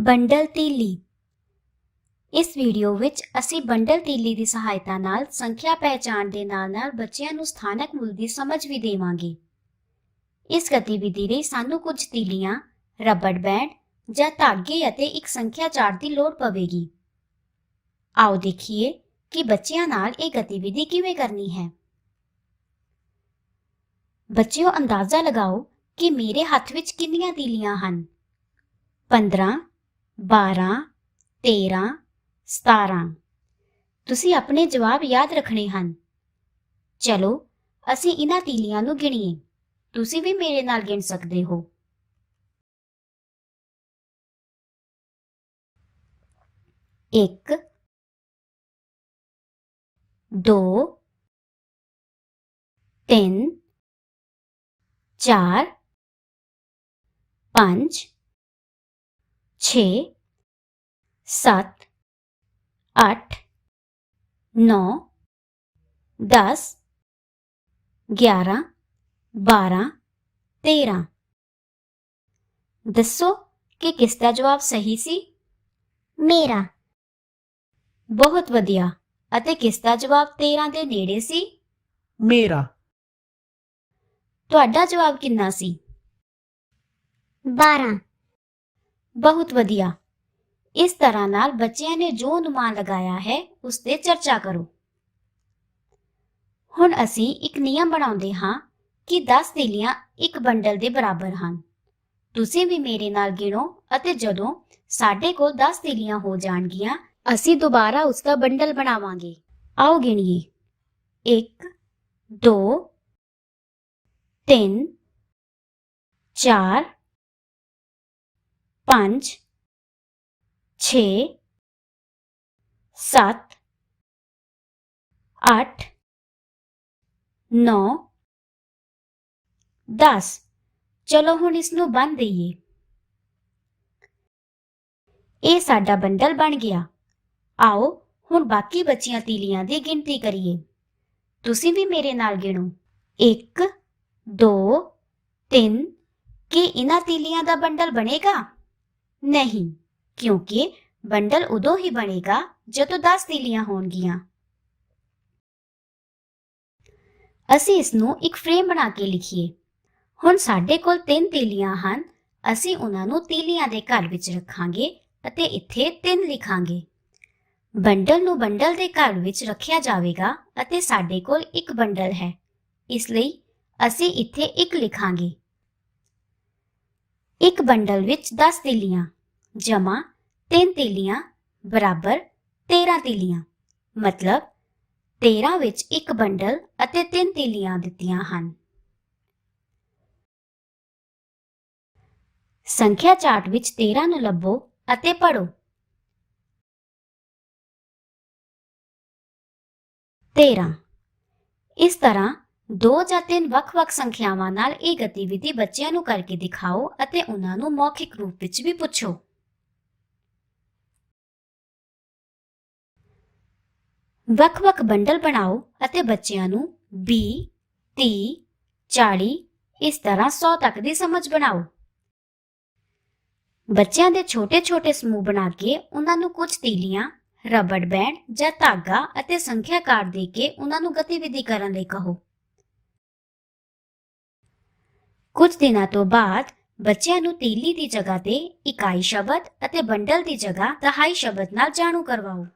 Bundle ਤੀਲੀ। ਇਸ video ਵਿੱਚ ਅਸੀਂ ਬੰਡਲ ਤੀਲੀ ਦੀ ਸਹਾਇਤਾ ਨਾਲ ਸੰਖਿਆ ਪਹਿਚਾਣ ਦੇ ਨਾਲ-ਨਾਲ ਬੱਚਿਆਂ ਨੂੰ ਸਥਾਨਕ ਮੁੱਲ ਦੀ ਸਮਝ ਵੀ ਦੇਵਾਂਗੇ। ਇਸ ਗਤੀਵਿਧੀ ਲਈ ਸਾਨੂੰ ਕੁਝ ਤੀਲੀਆਂ, ਰਬੜ ਬੈਂਡ ਜਾਂ ਧਾਗੇ ਅਤੇ ਇੱਕ ਸੰਖਿਆ ਚਾਰਟ ਦੀ ਲੋੜ ਪਵੇਗੀ। ਆਓ ਦੇਖੀਏ ਕਿ ਬੱਚਿਆਂ ਨਾਲ ਇਹ ਗਤੀਵਿਧੀ ਕਿਵੇਂ ਕਰਨੀ ਹੈ। ਬੱਚਿਓ, ਅੰਦਾਜ਼ਾ ਲਗਾਓ ਕਿ ਮੇਰੇ ਹੱਥ ਵਿੱਚ ਕਿੰਨੀਆਂ ਤੀਲੀਆਂ ਹਨ? 15 12 13 17 ਤੁਸੀਂ ਆਪਣੇ ਜਵਾਬ ਯਾਦ ਰੱਖਣੇ ਹਨ। ਚਲੋ, ਅਸੀਂ ਇਹਨਾਂ ਤੀਲੀਆਂ ਨੂੰ ਗਿਣੀਏ। ਤੁਸੀਂ ਵੀ ਮੇਰੇ ਨਾਲ ਗਿਣ ਸਕਦੇ ਹੋ। ਇੱਕ, ਦੋ, ਤਿੰਨ, ਚਾਰ, ਪੰਜ ਛੇ ਸੱਤ ਅੱਠ ਨੌ ਦਸ ਗਿਆਰਾਂ ਬਾਰਾਂ ਤੇਰਾਂ। ਦੱਸੋ ਕਿ ਕਿਸ ਦਾ ਜਵਾਬ ਸਹੀ ਸੀ? ਮੇਰਾ। ਬਹੁਤ ਵਧੀਆ। ਅਤੇ ਕਿਸ ਦਾ ਜਵਾਬ 13 ਦੇ ਨੇੜੇ ਸੀ? ਮੇਰਾ। ਤੁਹਾਡਾ ਜਵਾਬ ਕਿੰਨਾ ਸੀ? 12 ਬਹੁਤ ਵਧੀਆ। ਇਸ ਤਰ੍ਹਾਂ ਨਾਲ ਬੱਚਿਆਂ ਨੇ ਜੋ ਅਨੁਮਾਨ ਲਗਾਇਆ ਹੈ, ਉਸ ਤੇ ਚਰਚਾ ਕਰੋ। ਹੁਣ ਅਸੀਂ ਇੱਕ ਨਿਯਮ ਬਣਾਉਂਦੇ ਹਾਂ ਕਿ 10 ਤੀਲੀਆਂ ਇੱਕ ਬੰਡਲ ਦੇ ਬਰਾਬਰ ਹਨ। ਤੁਸੀਂ ਵੀ ਮੇਰੇ ਨਾਲ ਗਿਣੋ ਅਤੇ ਜਦੋਂ ਸਾਡੇ ਕੋਲ 10 ਤੀਲੀਆਂ ਹੋ ਜਾਣਗੀਆਂ, ਅਸੀਂ ਦੁਬਾਰਾ ਉਸ ਦਾ ਬੰਡਲ ਬਣਾਵਾਂਗੇ। ਆਓ ਗਿਣੀਏ। 1 2 3 4 5 6 7 8 9 10 ਚਲੋ ਹੁਣ ਇਸ ਨੂੰ ਬੰਨ ਦਈਏ। ਇਹ ਸਾਡਾ ਬੰਡਲ ਬਣ ਗਿਆ। ਆਓ ਹੁਣ ਬਾਕੀ ਬਚੀਆਂ ਤੀਲੀਆਂ ਦੀ ਗਿਣਤੀ ਕਰੀਏ। ਤੁਸੀਂ ਵੀ ਮੇਰੇ ਨਾਲ ਗਿਣੋ। 1 2 3 ਕੀ ਇਹਨਾਂ ਤੀਲੀਆਂ ਦਾ ਬੰਡਲ ਬਣੇਗਾ? ਨਹੀਂ, ਕਿਉਂਕਿ ਬੰਡਲ ਉਦੋਂ ਹੀ ਬਣੇਗਾ ਜਦੋਂ 10 ਤੀਲੀਆਂ ਹੋਣਗੀਆਂ। ਅਸੀਂ ਇਸ ਨੂੰ ਇੱਕ ਫਰੇਮ ਬਣਾ ਕੇ ਲਿਖੀਏ। ਹੁਣ ਸਾਡੇ ਕੋਲ ਤਿੰਨ ਤੀਲੀਆਂ ਹਨ, ਅਸੀਂ ਉਹਨਾਂ ਨੂੰ ਤੀਲੀਆਂ ਦੇ ਘਰ ਵਿੱਚ ਰੱਖਾਂਗੇ ਅਤੇ ਇੱਥੇ ਤਿੰਨ ਲਿਖਾਂਗੇ। ਬੰਡਲ ਨੂੰ ਬੰਡਲ ਦੇ ਘਰ ਵਿੱਚ ਰੱਖਿਆ ਜਾਵੇਗਾ ਅਤੇ ਸਾਡੇ ਕੋਲ ਇੱਕ ਬੰਡਲ ਹੈ। ਇਸ ਲਈ ਅਸੀਂ ਇੱਥੇ ਇੱਕ ਲਿਖਾਂਗੇ। ਇੱਕ ਬੰਡਲ ਵਿੱਚ 10 ਤੀਲੀਆਂ ਜਮਾ 3 ਤੀਲੀਆਂ, ਬਰਾਬਰ 13 ਤੀਲੀਆਂ। ਮਤਲਬ 13 ਵਿੱਚ ਇੱਕ ਬੰਡਲ ਅਤੇ 3 ਤੀਲੀਆਂ ਦਿੱਤੀਆਂ ਹਨ। ਸੰਖਿਆ ਚਾਰਟ ਵਿੱਚ 13 ਨੂੰ ਲੱਭੋ ਅਤੇ ਪੜੋ 13 ਇਸ ਤਰ੍ਹਾਂ ਦੋ ਜਾਂ ਤਿੰਨ ਵੱਖ-ਵੱਖ ਸੰਖਿਆਵਾਂ ਨਾਲ ਇਹ ਗਤੀਵਿਧੀ ਬੱਚਿਆਂ ਨੂੰ ਕਰਕੇ ਦਿਖਾਓ ਅਤੇ ਉਹਨਾਂ ਨੂੰ ਮੌਖਿਕ ਰੂਪ ਵਿੱਚ ਵੀ ਪੁੱਛੋ। ਵੱਖ-ਵੱਖ ਬੰਡਲ ਬਣਾਓ ਅਤੇ ਬੱਚਿਆਂ ਨੂੰ 20 30 40 ਇਸ ਤਰ੍ਹਾਂ 100 ਤੱਕ ਦੀ ਸਮਝ ਬਣਾਓ। ਬੱਚਿਆਂ ਦੇ ਛੋਟੇ-ਛੋਟੇ ਸਮੂਹ ਬਣਾ ਕੇ ਉਹਨਾਂ ਨੂੰ ਕੁਝ ਤੀਲੀਆਂ, ਰਬੜ ਬੈਂਡ ਜਾਂ ਧਾਗਾ ਅਤੇ ਸੰਖਿਆ ਕਾਰਡ ਦੇ ਕੇ ਉਹਨਾਂ ਨੂੰ ਗਤੀਵਿਧੀ ਕਰਨ ਲਈ ਕਹੋ। ਕੁਝ ਦਿਨਾਂ ਤੋਂ ਬਾਅਦ ਬੱਚਿਆਂ ਨੂੰ ਤੀਲੀ ਦੀ ਜਗ੍ਹਾ ਤੇ ਇਕਾਈ ਸ਼ਬਦ ਅਤੇ ਬੰਡਲ ਦੀ ਜਗ੍ਹਾ ਦਹਾਈ ਸ਼ਬਦ ਨਾਲ ਜਾਣੂ ਕਰਵਾਓ।